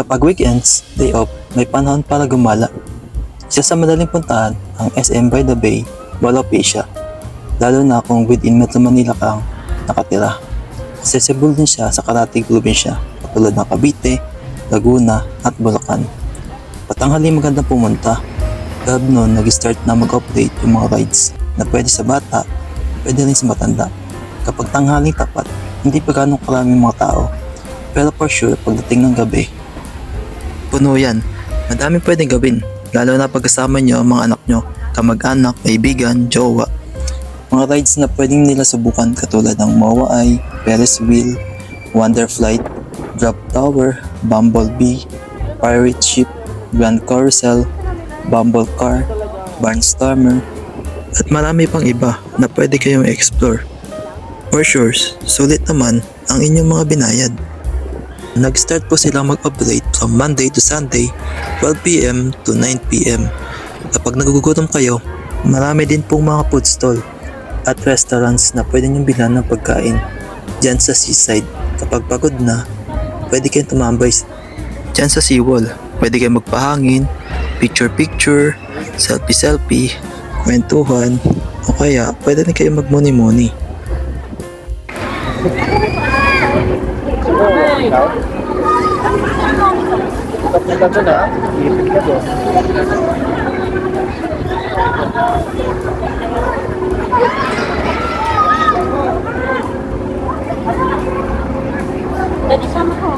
Kapag weekends, day off, may panahon para gumala. Isa sa madaling puntahan ang SM by the Bay, Balopecia. Lalo na kung within Metro Manila kang nakatira. Accessible din siya sa karating probinsya katulad ng Cavite, Laguna at Bulacan. Patanghali magandang pumunta. Gab noon nag-start na mag-operate yung mga rides na pwede sa bata, pwede rin sa matanda. Kapag tanghaling tapat, hindi pa ganong karaming mga tao. Pero for sure, pagdating ng gabi, puno yan. Madami pwedeng gawin, lalo na pagkasama nyo ang mga anak nyo, kamag-anak, kaibigan, jowa. Mga rides na pwedeng nila subukan katulad ng Moa Eye, Ferris Wheel, Wonder Flight, Drop Tower, Bumblebee, Pirate Ship, Grand Carousel, Bumble Car, Barnstormer, at marami pang iba na pwede kayong explore. For sure, sulit naman ang inyong mga binayad. Nag-start po silang mag-operate from Monday to Sunday, 12pm to 9pm. Kapag nagugutom kayo, marami din pong mga food stall at restaurants na pwede niyong bilhan ng pagkain dyan sa seaside. Kapag pagod na, pwede kayong tumambay dyan sa seawall. Pwede kayong magpahangin, picture-picture, selfie-selfie, kwentuhan, o kaya pwede rin kayong magmuni-muni. Papunta doon ah. Ipit ka doon. Pwede sama ko.